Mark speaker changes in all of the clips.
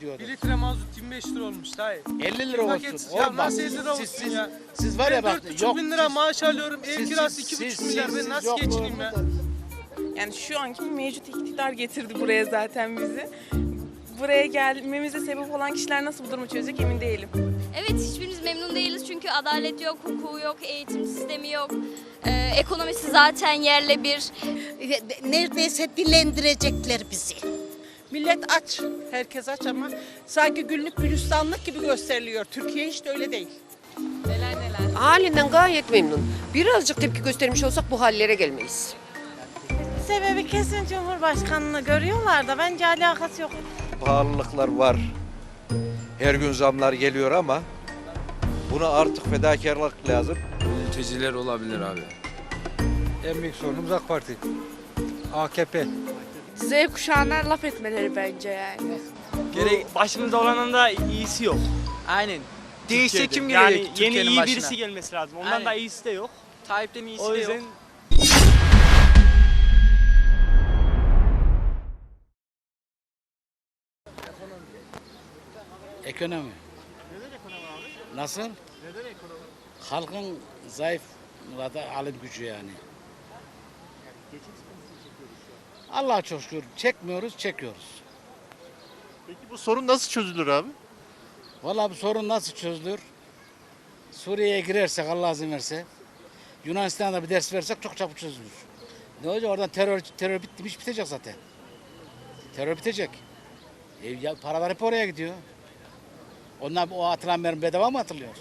Speaker 1: diyordu.
Speaker 2: 1 litre mazot 25 lira olmuş dayı.
Speaker 1: 50 lira
Speaker 2: Paket
Speaker 1: olsun.
Speaker 2: ya
Speaker 1: Oğlum bak,
Speaker 2: nasıl 50 lira
Speaker 1: siz,
Speaker 2: olsun
Speaker 1: siz,
Speaker 2: ya?
Speaker 1: siz var ya
Speaker 2: ben
Speaker 1: bak
Speaker 2: 4,5
Speaker 1: yok.
Speaker 2: bin lira
Speaker 1: siz-
Speaker 2: maaş alıyorum. Ev
Speaker 1: siz-
Speaker 2: kirası
Speaker 1: siz-
Speaker 2: 2,5
Speaker 1: siz-
Speaker 2: milyar.
Speaker 1: siz-
Speaker 2: Ben
Speaker 1: siz
Speaker 2: nasıl
Speaker 1: yok
Speaker 2: geçineyim ya?
Speaker 3: Yani şu anki mevcut iktidar getirdi buraya zaten bizi. Buraya gelmemize sebep olan kişiler nasıl bu durumu çözecek emin değilim.
Speaker 4: Evet hiçbirimiz memnun değiliz çünkü adalet yok, hukuku yok, eğitim sistemi yok. Ee, ekonomisi zaten yerle bir.
Speaker 5: neredeyse dilendirecekler bizi.
Speaker 6: Millet aç. Herkes aç ama sanki günlük gülistanlık gibi gösteriliyor. Türkiye hiç de öyle değil.
Speaker 7: Halinden gayet memnun. Birazcık tepki göstermiş olsak bu hallere gelmeyiz.
Speaker 3: Sebebi kesin Cumhurbaşkanını görüyorlar da bence alakası yok.
Speaker 8: pahalılıklar var. Her gün zamlar geliyor ama buna artık fedakarlık lazım.
Speaker 9: Mülteciler olabilir abi.
Speaker 2: En büyük sorunumuz AK Parti. AKP.
Speaker 3: Z kuşağına laf etmeleri bence yani.
Speaker 10: Gerek başımızda olanın da iyisi yok.
Speaker 2: Aynen.
Speaker 10: Değişse
Speaker 2: kim
Speaker 10: yani
Speaker 2: gelecek
Speaker 10: yeni
Speaker 2: Türkiye'nin
Speaker 10: iyi
Speaker 2: başına?
Speaker 10: birisi gelmesi lazım. Ondan
Speaker 2: Aynen.
Speaker 10: da iyisi de yok.
Speaker 2: Tayyip'ten iyisi
Speaker 10: O
Speaker 2: de
Speaker 10: yüzden
Speaker 2: yok.
Speaker 1: Ekonomi. Nasıl? Neden ekonomi? Halkın zayıf da alım gücü yani. Allah'a çok şükür çekmiyoruz, çekiyoruz.
Speaker 11: Peki bu sorun nasıl çözülür abi?
Speaker 1: Vallahi bu sorun nasıl çözülür? Suriye'ye girersek Allah izin verse, Yunanistan'da bir ders versek çok çabuk çözülür. Ne olacak oradan terör terör bitti mi iş bitecek zaten. Terör bitecek. E, ya, paralar hep oraya gidiyor. Onlar o atılan mermi bedava mı atılıyor?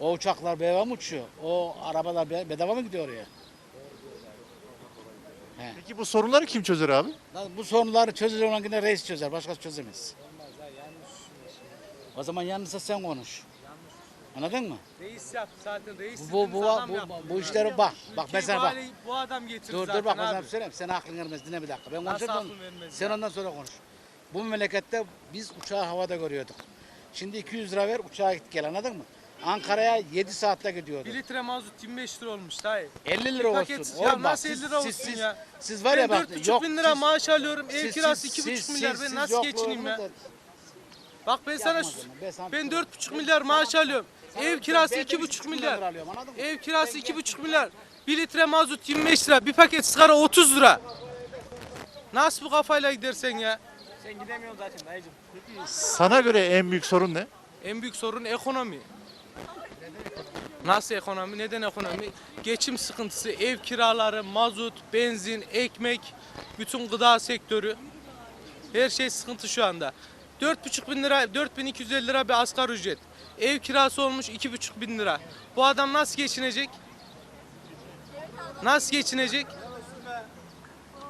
Speaker 1: O uçaklar bedava mı uçuyor? O arabalar be- bedava mı gidiyor oraya?
Speaker 11: Peki bu sorunları kim çözer abi?
Speaker 1: Lan Bu sorunları çözülecek olan yine reis çözer, başkası çözemez. O zaman yanlışsa sen konuş. Anladın mı?
Speaker 2: Reis yaptı zaten. Reis
Speaker 1: Bu bu bu, bu,
Speaker 2: yaptı.
Speaker 1: bu, işleri bak. Bak
Speaker 2: Ülkeyi
Speaker 1: mesela bak.
Speaker 2: Bu adam getirdi
Speaker 1: Dur
Speaker 2: zaten
Speaker 1: dur bak ben
Speaker 2: abi.
Speaker 1: sana bir söyleyeyim. Sen aklın ermez. Dinle bir dakika. Ben
Speaker 2: Nasıl
Speaker 1: konuşurum.
Speaker 2: aklın vermez
Speaker 1: Sen
Speaker 2: ya?
Speaker 1: ondan sonra konuş. Bu memlekette biz uçağı havada görüyorduk. Şimdi 200 lira ver uçağa git gel anladın mı? Ankara'ya 7 saatte gidiyordu.
Speaker 2: 1 litre mazot 25 lira olmuş dayı.
Speaker 1: 50 lira
Speaker 2: Paket
Speaker 1: olsun.
Speaker 2: ya
Speaker 1: Oğlum
Speaker 2: nasıl 50 lira olsun
Speaker 1: siz,
Speaker 2: ya?
Speaker 1: Siz var ya
Speaker 2: ben
Speaker 1: bak
Speaker 2: 4,5
Speaker 1: yok.
Speaker 2: bin lira
Speaker 1: siz-
Speaker 2: maaş alıyorum. Ev
Speaker 1: siz-
Speaker 2: kirası
Speaker 1: siz-
Speaker 2: 2,5
Speaker 1: siz-
Speaker 2: milyar.
Speaker 1: siz-
Speaker 2: Ben
Speaker 1: siz
Speaker 2: nasıl
Speaker 1: yok
Speaker 2: geçineyim ya? Bak ben sana
Speaker 1: ben sana bir
Speaker 2: ben
Speaker 1: şey
Speaker 2: 4,5 milyar maaş alıyorum. Ev kirası
Speaker 1: Ben de
Speaker 2: 2,5
Speaker 1: 3,5
Speaker 2: milyar. Ev kirası 2,5 milyar. 1 litre mazot 25 lira. Bir paket sigara 30 lira. Nasıl bu kafayla gidersen ya?
Speaker 10: sen gidemiyorsun zaten dayıcım.
Speaker 11: Sana göre en büyük sorun ne?
Speaker 2: En büyük sorun ekonomi. Nasıl ekonomi? Neden ekonomi? Geçim sıkıntısı, ev kiraları, mazot, benzin, ekmek, bütün gıda sektörü. Her şey sıkıntı şu anda. 4,5 bin lira, 4250 lira bir asgari ücret. Ev kirası olmuş 2,5 bin lira. Bu adam nasıl geçinecek? Nasıl geçinecek?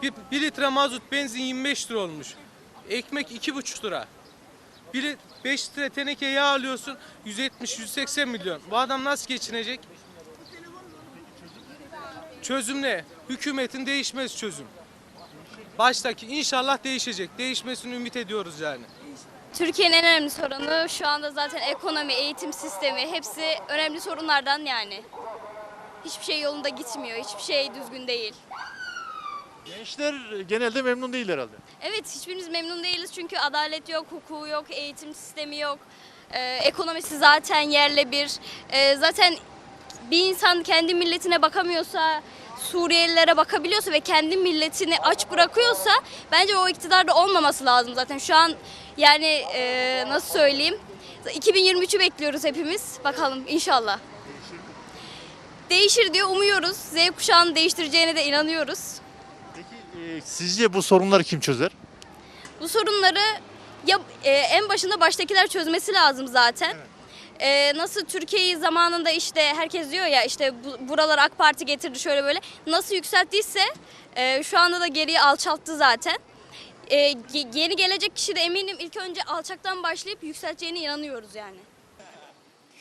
Speaker 2: Bir, bir litre mazot, benzin 25 lira olmuş. Ekmek 2,5 lira. Biri 5 litre teneke yağ alıyorsun 170-180 milyon. Bu adam nasıl geçinecek? Çözüm ne? Hükümetin değişmez çözüm. Baştaki inşallah değişecek. Değişmesini ümit ediyoruz yani.
Speaker 4: Türkiye'nin en önemli sorunu şu anda zaten ekonomi, eğitim sistemi hepsi önemli sorunlardan yani. Hiçbir şey yolunda gitmiyor, hiçbir şey düzgün değil.
Speaker 11: Gençler genelde memnun değil herhalde.
Speaker 4: Evet hiçbirimiz memnun değiliz çünkü adalet yok, hukuku yok, eğitim sistemi yok. Ee, ekonomisi zaten yerle bir. Ee, zaten bir insan kendi milletine bakamıyorsa, Suriyelilere bakabiliyorsa ve kendi milletini aç bırakıyorsa bence o iktidarda olmaması lazım zaten. Şu an yani e, nasıl söyleyeyim? 2023'ü bekliyoruz hepimiz. Bakalım inşallah. Değişir diye umuyoruz. Z kuşağını değiştireceğine de inanıyoruz.
Speaker 11: Peki e, sizce bu sorunları kim çözer?
Speaker 4: Bu sorunları ya e, en başında baştakiler çözmesi lazım zaten. E, nasıl Türkiye'yi zamanında işte herkes diyor ya işte bu, buralar AK Parti getirdi şöyle böyle. Nasıl yükselttiyse e, şu anda da geriye alçalttı zaten. E, yeni gelecek kişi de eminim ilk önce alçaktan başlayıp yükselteceğine inanıyoruz yani.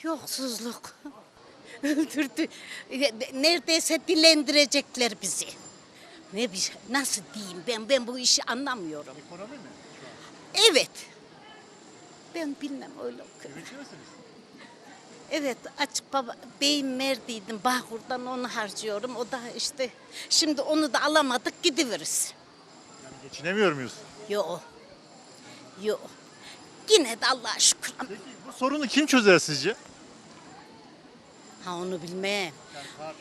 Speaker 5: Yoksuzluk. Öldürdü. Neredeyse dilendirecekler bizi. Ne bir nasıl diyeyim ben ben bu işi anlamıyorum.
Speaker 11: Ekonomi mi?
Speaker 5: Evet. Ben bilmem öyle okuyorum. Evet açık baba beyim verdiydim Bahur'dan onu harcıyorum. O da işte şimdi onu da alamadık gidiveririz.
Speaker 11: Geçinemiyor muyuz?
Speaker 5: Yo. Yok. Yine de Allah'a şükür.
Speaker 11: Bu sorunu kim çözer sizce?
Speaker 5: Ha onu bilmem.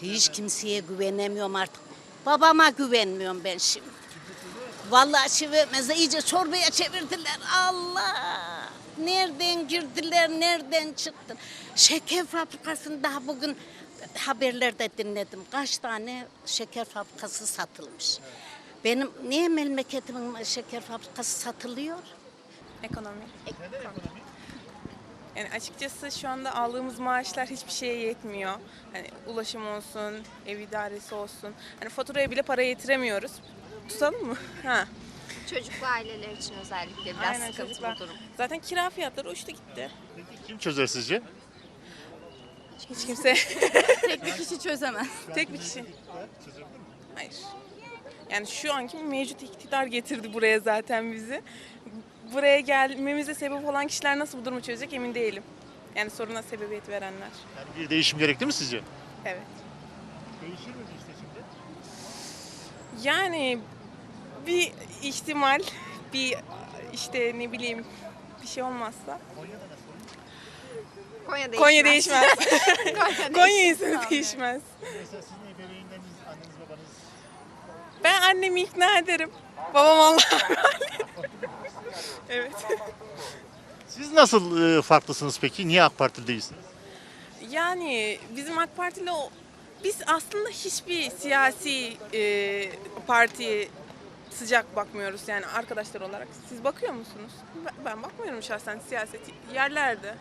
Speaker 5: Hiç kimseye güvenemiyorum artık. Babama güvenmiyorum ben şimdi. Vallahi çevirmezse iyice çorbaya çevirdiler. Allah! Nereden girdiler, nereden çıktı? Şeker fabrikasını daha bugün haberlerde dinledim. Kaç tane şeker fabrikası satılmış. Benim niye memleketimin şeker fabrikası satılıyor?
Speaker 3: Ekonomi. Yani açıkçası şu anda aldığımız maaşlar hiçbir şeye yetmiyor. Hani ulaşım olsun, ev idaresi olsun. Hani faturaya bile para yetiremiyoruz. Tutalım mı? Ha.
Speaker 12: Çocuklu aileler için özellikle biraz
Speaker 3: Aynen
Speaker 12: sıkıntılı
Speaker 3: çocuklar.
Speaker 12: bu durum.
Speaker 3: Zaten kira fiyatları uçtu gitti.
Speaker 11: Peki kim çözer sizce?
Speaker 3: Hiç kimse
Speaker 12: Tek bir kişi çözemez.
Speaker 3: tek bir kişi. Hayır. Yani şu anki mevcut iktidar getirdi buraya zaten bizi. Buraya gelmemize sebep olan kişiler nasıl bu durumu çözecek emin değilim. Yani soruna sebebiyet verenler.
Speaker 11: Yani bir değişim gerekli mi sizce?
Speaker 3: Evet.
Speaker 11: Değişir mi bir seçimde?
Speaker 3: Yani bir ihtimal, bir işte ne bileyim bir şey olmazsa.
Speaker 12: Konya değişmez.
Speaker 3: Konya değişmez.
Speaker 12: Konya,
Speaker 3: Konya insanı değişmez.
Speaker 11: Mesela sizin ebeveynleriniz, anneniz, babanız
Speaker 3: Ben annemi ikna ederim. Babam Allah'a Evet.
Speaker 11: Siz nasıl e, farklısınız peki? Niye AK Partili değilsiniz?
Speaker 3: Yani bizim AK Partili o biz aslında hiçbir siyasi e, partiye sıcak bakmıyoruz yani arkadaşlar olarak. Siz bakıyor musunuz? Ben, ben bakmıyorum şahsen siyaset yerlerde.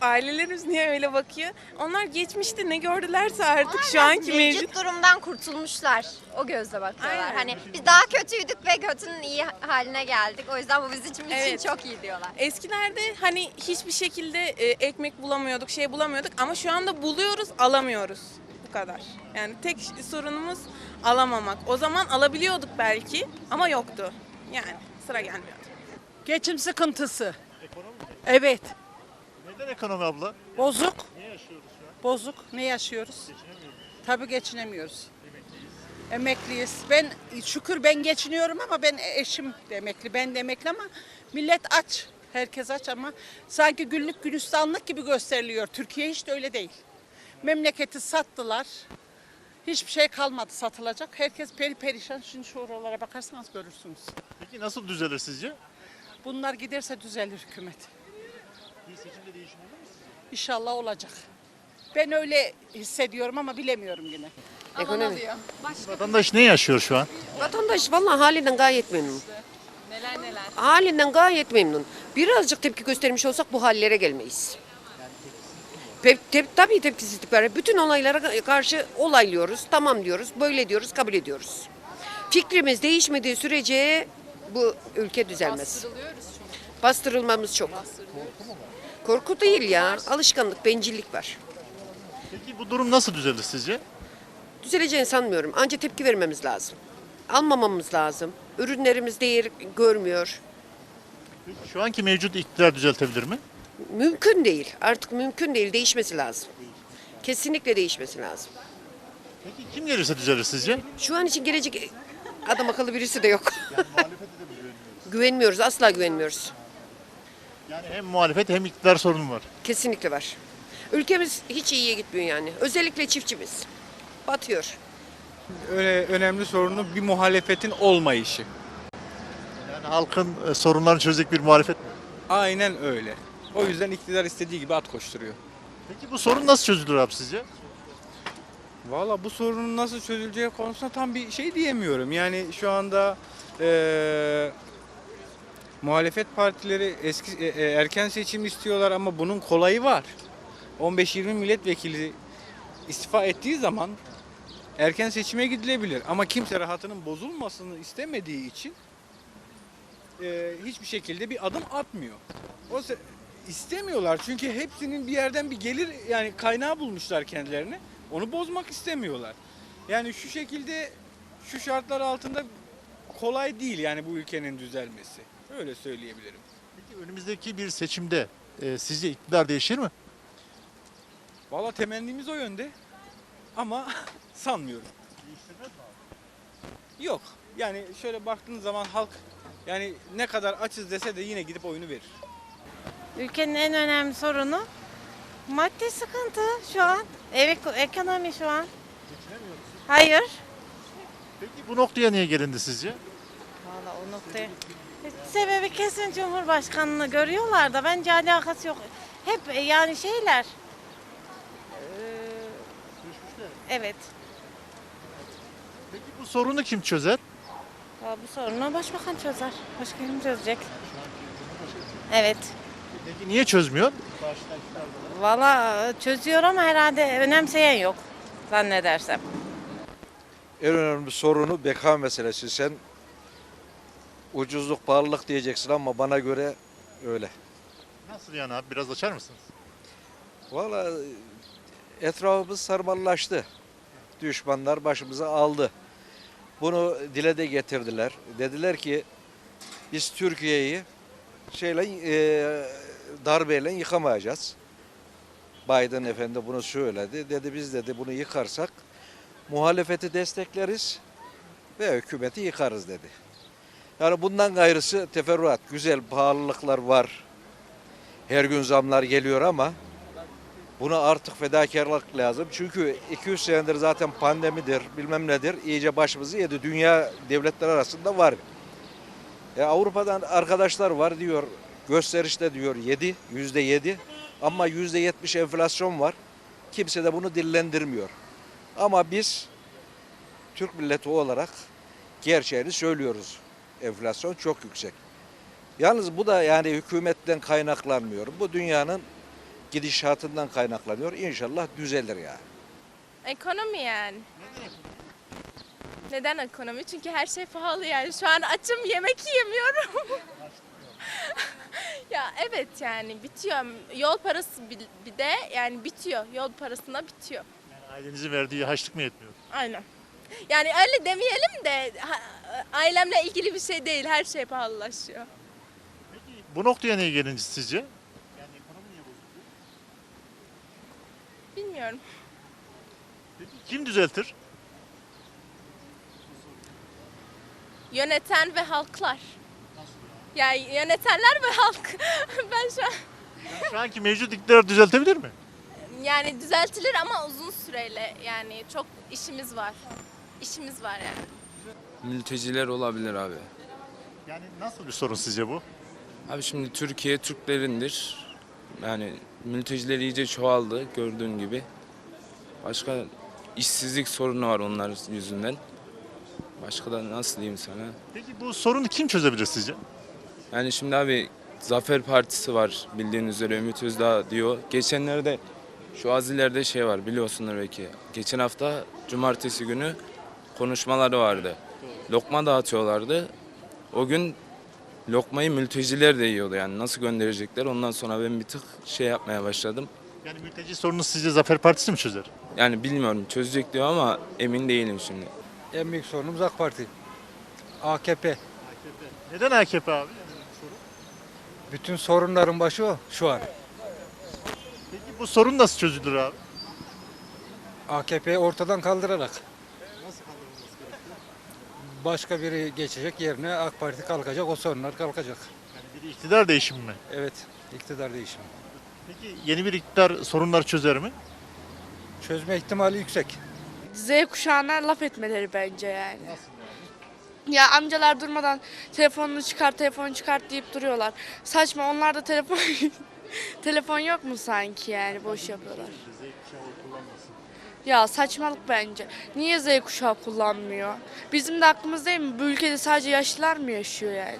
Speaker 3: Ailelerimiz niye öyle bakıyor? Onlar geçmişte ne gördülerse artık şu
Speaker 12: Biraz
Speaker 3: anki mevcut.
Speaker 12: durumdan kurtulmuşlar. O gözle bakıyorlar.
Speaker 3: Aynen.
Speaker 12: Hani biz daha kötüydük ve kötünün iyi haline geldik. O yüzden bu bizim için
Speaker 3: Evet.
Speaker 12: çok iyi diyorlar.
Speaker 3: Eskilerde hani hiçbir şekilde e, ekmek bulamıyorduk, şey bulamıyorduk ama şu anda buluyoruz, alamıyoruz. Bu kadar. Yani tek sorunumuz alamamak. O zaman alabiliyorduk belki ama yoktu. Yani sıra gelmiyordu.
Speaker 6: Geçim sıkıntısı. Evet.
Speaker 11: Neden ekonomi abla?
Speaker 6: Bozuk.
Speaker 11: Ne yaşıyoruz şu an?
Speaker 6: Bozuk. Ne yaşıyoruz? Tabii geçinemiyoruz. Emekliyiz. Ben şükür ben geçiniyorum ama ben eşim de emekli, ben de emekli ama millet aç. Herkes aç ama sanki günlük gülistanlık gibi gösteriliyor. Türkiye hiç de öyle değil. Memleketi sattılar. Hiçbir şey kalmadı satılacak. Herkes peri perişan. Şimdi şu oralara bakarsanız görürsünüz.
Speaker 11: Peki nasıl düzelir sizce?
Speaker 6: Bunlar giderse düzelir hükümet.
Speaker 11: Bir seçimde değişim olur mu sizce?
Speaker 6: İnşallah olacak. Ben öyle hissediyorum ama bilemiyorum yine.
Speaker 7: Ekonomi.
Speaker 11: Vatandaş ne yaşıyor şu an?
Speaker 7: Vatandaş vallahi halinden gayet memnun.
Speaker 3: Neler neler.
Speaker 7: Halinden gayet memnun. Birazcık tepki göstermiş olsak bu hallere gelmeyiz. Pe- te- tabii tepkisizlik var. Bütün olaylara karşı olaylıyoruz. Tamam diyoruz, böyle diyoruz, kabul ediyoruz. Fikrimiz değişmediği sürece bu ülke düzelmez. Bastırılmamız çok. Korku değil ya. Alışkanlık, bencillik var.
Speaker 11: Peki bu durum nasıl düzelir sizce?
Speaker 7: Düzeleceğini sanmıyorum. Anca tepki vermemiz lazım. Almamamız lazım. Ürünlerimiz değer görmüyor.
Speaker 11: Peki şu anki mevcut iktidar düzeltebilir mi?
Speaker 7: Mümkün değil. Artık mümkün değil. Değişmesi lazım. Kesinlikle değişmesi lazım.
Speaker 11: Peki kim gelirse düzelir sizce?
Speaker 7: Şu an için gelecek adam akıllı birisi de yok. güvenmiyoruz. Asla güvenmiyoruz.
Speaker 11: Yani hem muhalefet hem iktidar sorunu var.
Speaker 7: Kesinlikle var. Ülkemiz hiç iyiye gitmiyor yani. Özellikle çiftçimiz. Batıyor.
Speaker 9: Öyle önemli sorunu bir muhalefetin olmayışı.
Speaker 11: Yani halkın e, sorunlarını çözecek bir muhalefet mi?
Speaker 9: Aynen öyle. O yüzden iktidar istediği gibi at koşturuyor.
Speaker 11: Peki bu sorun nasıl çözülür abi sizce?
Speaker 9: Valla bu sorunun nasıl çözüleceği konusunda tam bir şey diyemiyorum. Yani şu anda eee, muhalefet partileri eski e, e, erken seçim istiyorlar ama bunun kolayı var. 15-20 milletvekili istifa ettiği zaman erken seçime gidilebilir. Ama kimse rahatının bozulmasını istemediği için eee, hiçbir şekilde bir adım atmıyor. O istemiyorlar çünkü hepsinin bir yerden bir gelir yani kaynağı bulmuşlar kendilerine. Onu bozmak istemiyorlar. Yani şu şekilde şu şartlar altında kolay değil yani bu ülkenin düzelmesi. Öyle söyleyebilirim.
Speaker 11: Peki önümüzdeki bir seçimde e, sizce iktidar değişir mi?
Speaker 9: Valla temennimiz o yönde ama sanmıyorum. Yok. Yani şöyle baktığınız zaman halk Yani ne kadar açız dese de yine gidip oyunu verir.
Speaker 3: Ülkenin en önemli sorunu maddi sıkıntı şu an. Evet, ekonomi şu an. Hayır.
Speaker 11: Peki bu noktaya niye gelindi sizce?
Speaker 3: Valla o noktaya. Sebebi kesin Cumhurbaşkanını görüyorlar da bence alakası yok. Hep e, yani şeyler. Ee, Evet.
Speaker 11: Peki bu sorunu kim çözer?
Speaker 3: Ya bu sorunu başbakan çözer. Başka kim çözecek? Evet.
Speaker 11: Peki niye çözmüyor?
Speaker 3: Valla çözüyor ama herhalde önemseyen yok. Zannedersem.
Speaker 8: En önemli sorunu beka meselesi. Sen ucuzluk, pahalılık diyeceksin ama bana göre öyle.
Speaker 11: Nasıl yani abi biraz açar mısınız?
Speaker 8: Valla etrafımız sarmallaştı. Düşmanlar başımıza aldı. Bunu dile de getirdiler. Dediler ki biz Türkiye'yi şeyle e, darbeyle yıkamayacağız. Biden efendi bunu söyledi. Dedi biz dedi bunu yıkarsak muhalefeti destekleriz ve hükümeti yıkarız dedi. Yani bundan gayrısı teferruat. Güzel pahalılıklar var. Her gün zamlar geliyor ama Buna artık fedakarlık lazım. Çünkü 200 senedir zaten pandemidir, bilmem nedir. iyice başımızı yedi. Dünya devletler arasında var. E, Avrupa'dan arkadaşlar var diyor, gösterişte diyor 7, yüzde 7. Ama yüzde 70 enflasyon var. Kimse de bunu dillendirmiyor. Ama biz Türk milleti olarak gerçeğini söylüyoruz. Enflasyon çok yüksek. Yalnız bu da yani hükümetten kaynaklanmıyor. Bu dünyanın gidişatından kaynaklanıyor. İnşallah düzelir yani.
Speaker 3: Ekonomi yani. Neden ekonomi? Çünkü her şey pahalı yani. Şu an açım yemek yiyemiyorum. ya evet yani bitiyor. Yol parası bir de yani bitiyor. Yol parasına bitiyor.
Speaker 11: Ailenizin verdiği haçlık mı yetmiyor?
Speaker 3: Aynen. Yani öyle demeyelim de ha- ailemle ilgili bir şey değil. Her şey pahalılaşıyor.
Speaker 11: Bu noktaya niye gelince sizce?
Speaker 3: Bilmiyorum.
Speaker 11: Peki kim düzeltir?
Speaker 3: Yöneten ve halklar. Yani yönetenler ve halk. ben şu an
Speaker 11: Şu anki mevcut iktidar düzeltebilir mi?
Speaker 3: yani düzeltilir ama uzun süreyle yani çok işimiz var. İşimiz var yani.
Speaker 13: Mülteciler olabilir abi.
Speaker 11: Yani nasıl bir sorun sizce bu?
Speaker 13: Abi şimdi Türkiye Türklerindir. Yani mülteciler iyice çoğaldı gördüğün gibi. Başka işsizlik sorunu var onlar yüzünden. Başka da nasıl diyeyim sana?
Speaker 11: Peki bu sorunu kim çözebilir sizce?
Speaker 13: Yani şimdi abi Zafer Partisi var bildiğin üzere Ümit Özdağ diyor. Geçenlerde şu azilerde şey var biliyorsunuz belki. Geçen hafta cumartesi günü konuşmaları vardı. Lokma dağıtıyorlardı. O gün lokmayı mülteciler de yiyordu yani nasıl gönderecekler. Ondan sonra ben bir tık şey yapmaya başladım.
Speaker 11: Yani mülteci sorunu sizce Zafer Partisi mi çözer?
Speaker 13: Yani bilmiyorum çözecek diyor ama emin değilim şimdi.
Speaker 14: En büyük sorunumuz AK Parti. AKP.
Speaker 11: Neden AKP abi?
Speaker 14: Bütün sorunların başı o şu an.
Speaker 11: Peki bu sorun nasıl çözülür abi?
Speaker 14: AKP'yi ortadan kaldırarak. Başka biri geçecek yerine AK Parti kalkacak, o sorunlar kalkacak.
Speaker 11: Yani bir iktidar değişimi mi?
Speaker 14: Evet, iktidar değişimi.
Speaker 11: Peki yeni bir iktidar sorunları çözer mi?
Speaker 14: Çözme ihtimali yüksek.
Speaker 15: Z kuşağına laf etmeleri bence yani. Ya amcalar durmadan telefonunu çıkart, telefonu çıkart deyip duruyorlar. Saçma onlar da telefon telefon yok mu sanki yani boş yapıyorlar. Ya saçmalık bence. Niye Z kuşağı kullanmıyor? Bizim de aklımız değil mi? Bu ülkede sadece yaşlılar mı yaşıyor yani?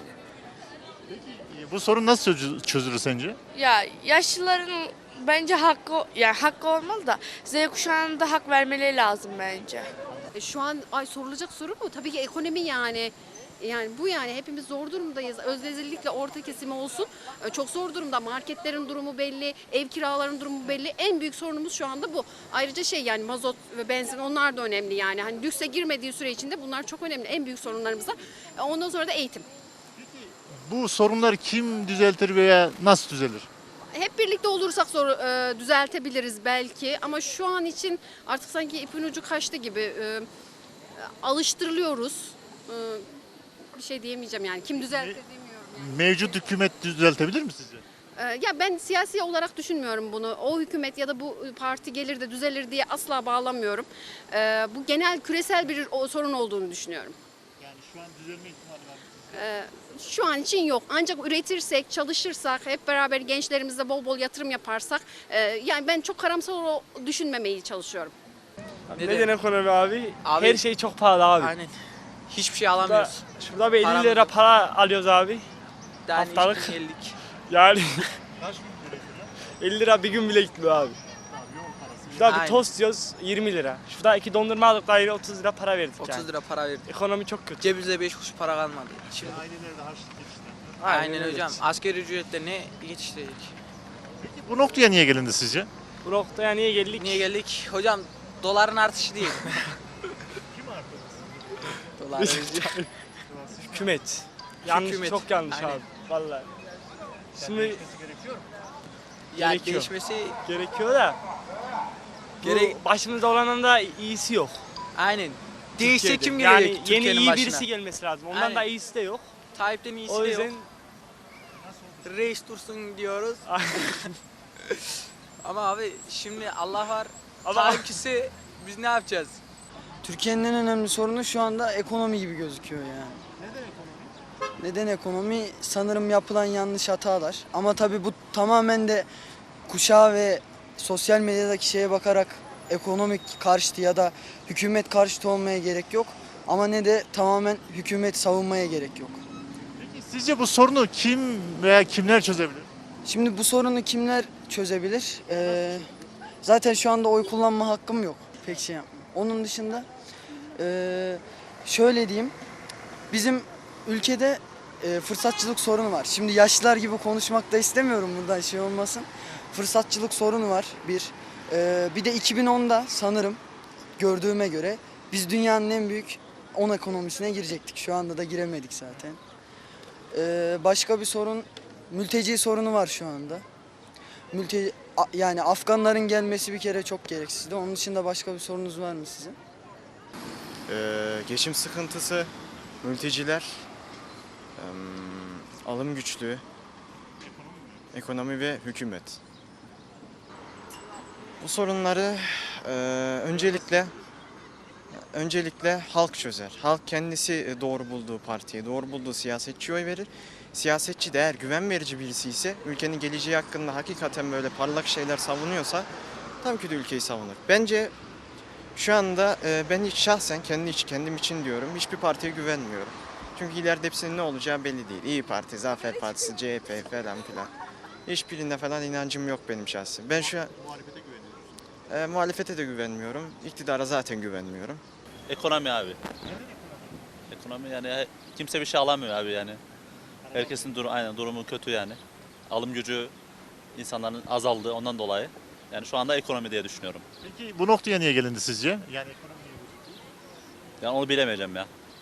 Speaker 11: E, Bu sorun nasıl çözü- çözülür sence?
Speaker 15: Ya yaşlıların bence hakkı yani hakkı olmalı da Z kuşağına da hak vermeleri lazım bence.
Speaker 16: E, Şu an ay sorulacak soru mu? Tabii ki ekonomi yani. Yani bu yani hepimiz zor durumdayız. Özellikle orta kesimi olsun. e, Çok zor durumda. Marketlerin durumu belli, ev kiralarının durumu belli. En büyük sorunumuz şu anda bu. Ayrıca şey yani mazot ve benzin onlar da önemli yani. Hani lükse girmediği süre içinde bunlar çok önemli. En büyük sorunlarımız da. E, Ondan sonra da eğitim.
Speaker 11: Bu sorunları kim düzeltir veya nasıl düzelir?
Speaker 16: Hep birlikte olursak zor e, düzeltebiliriz belki ama şu an için artık sanki ipin ucu kaçtı gibi e, alıştırılıyoruz. E, bir şey diyemeyeceğim yani. Kim düzeltir demiyorum.
Speaker 11: Mevcut hükümet düzeltebilir mi sizce?
Speaker 16: Ee, Ya ben siyasi olarak düşünmüyorum bunu. O hükümet ya da bu parti gelir de düzelir diye asla bağlamıyorum. Ee, Bu genel küresel bir o- sorun olduğunu düşünüyorum.
Speaker 11: Yani şu an düzelme ihtimali var.
Speaker 16: Ee, Şu an için yok. Ancak üretirsek, çalışırsak, hep beraber gençlerimize bol bol yatırım yaparsak, e, yani ben çok karamsar o- düşünmemeyi çalışıyorum.
Speaker 10: Neden, ekonomi abi?
Speaker 17: Abi-
Speaker 10: Her şey çok pahalı abi.
Speaker 17: Aynen. Hiçbir şey
Speaker 10: Şurada,
Speaker 17: alamıyoruz.
Speaker 10: şurada bir 50
Speaker 17: Paramız
Speaker 10: lira
Speaker 17: yok.
Speaker 10: para alıyoruz abi.
Speaker 17: Yani
Speaker 10: haftalık.
Speaker 17: işte geldik.
Speaker 10: Yani
Speaker 11: Kaç gün gerekiyor?
Speaker 10: 50 lira bir gün bile gitmiyor abi. Şurada bir
Speaker 17: Aynen.
Speaker 10: tost yiyoruz 20 lira. Şurada iki dondurma aldık daire 30 lira para verdik
Speaker 17: 30
Speaker 10: yani.
Speaker 17: lira para verdik.
Speaker 10: Ekonomi çok kötü.
Speaker 17: Cebimizde 5 kuruş para kalmadı. Şimdi
Speaker 11: Ailelerde harçlık geçti.
Speaker 17: aynen,
Speaker 10: öyle.
Speaker 17: hocam. Asgari ücretle ne geçiştirecek?
Speaker 11: Peki bu noktaya niye gelindi sizce?
Speaker 10: Bu noktaya niye geldik?
Speaker 17: Niye geldik? Hocam doların artışı değil. Dolar
Speaker 10: Hükümet. Yanlış
Speaker 17: Hükümet.
Speaker 10: çok yanlış
Speaker 17: Aynen.
Speaker 10: abi. Vallahi. Şimdi
Speaker 11: gerekiyor mu?
Speaker 17: yani
Speaker 10: Gerekiyor.
Speaker 17: değişmesi
Speaker 10: gerekiyor da
Speaker 17: Gerek-
Speaker 10: başımızda olanın da iyisi yok.
Speaker 17: aynen. Değişse
Speaker 10: Türkiye'de.
Speaker 17: kim
Speaker 10: yani
Speaker 17: gelecek
Speaker 10: yeni
Speaker 17: Türkiye'nin
Speaker 10: iyi
Speaker 17: başına?
Speaker 10: birisi gelmesi lazım. Ondan
Speaker 17: Aynen.
Speaker 10: da iyisi de yok.
Speaker 17: Tayyip'ten iyisi
Speaker 10: O
Speaker 17: de
Speaker 10: yüzden
Speaker 17: yok. Reis dursun diyoruz. Ama abi şimdi Allah var.
Speaker 10: Ama-
Speaker 17: Tayyip'kisi biz ne yapacağız?
Speaker 18: Türkiye'nin en önemli sorunu şu anda ekonomi gibi gözüküyor yani. Neden ekonomi? Neden ekonomi? Sanırım yapılan yanlış hatalar. Ama tabii bu tamamen de kuşağı ve sosyal medyadaki şeye bakarak ekonomik karşıtı ya da hükümet karşıtı olmaya gerek yok. Ama ne de tamamen hükümet savunmaya gerek yok.
Speaker 11: Peki sizce bu sorunu kim veya kimler çözebilir?
Speaker 18: Şimdi bu sorunu kimler çözebilir? Ee, zaten şu anda oy kullanma hakkım yok. Pek şey yapmam. Onun dışında ee, şöyle diyeyim. Bizim ülkede e, fırsatçılık sorunu var. Şimdi yaşlılar gibi konuşmak da istemiyorum buradan şey olmasın. Fırsatçılık sorunu var bir. Ee, bir de 2010'da sanırım gördüğüme göre biz dünyanın en büyük 10 ekonomisine girecektik. Şu anda da giremedik zaten. Ee, başka bir sorun mülteci sorunu var şu anda. Mülteci yani Afganların gelmesi bir kere çok gereksizdi. Onun dışında başka bir sorunuz var mı sizin?
Speaker 19: Ee, geçim sıkıntısı, mülteciler, em, alım güçlüğü, ekonomi ve hükümet. Bu sorunları e, öncelikle öncelikle halk çözer. Halk kendisi e, doğru bulduğu partiye, doğru bulduğu siyasetçiye oy verir. Siyasetçi de eğer güven verici birisi ise, ülkenin geleceği hakkında hakikaten böyle parlak şeyler savunuyorsa tabii ki de ülkeyi savunur. Bence şu anda e, ben hiç şahsen kendi iç, kendim için diyorum hiçbir partiye güvenmiyorum. Çünkü ileride hepsinin ne olacağı belli değil. İyi Parti, Zafer Partisi, CHP falan filan. Hiçbirine falan inancım yok benim şahsen. Ben şu an
Speaker 11: Muhalefete güveniyoruz.
Speaker 19: e, muhalefete de güvenmiyorum. İktidara zaten güvenmiyorum.
Speaker 20: Ekonomi abi. Ekonomi yani kimse bir şey alamıyor abi yani. Herkesin durum aynen durumu kötü yani. Alım gücü insanların azaldı ondan dolayı. Yani şu anda ekonomi diye düşünüyorum.
Speaker 11: Peki bu noktaya niye gelindi sizce? Yani ekonomi
Speaker 20: Yani onu bilemeyeceğim ya.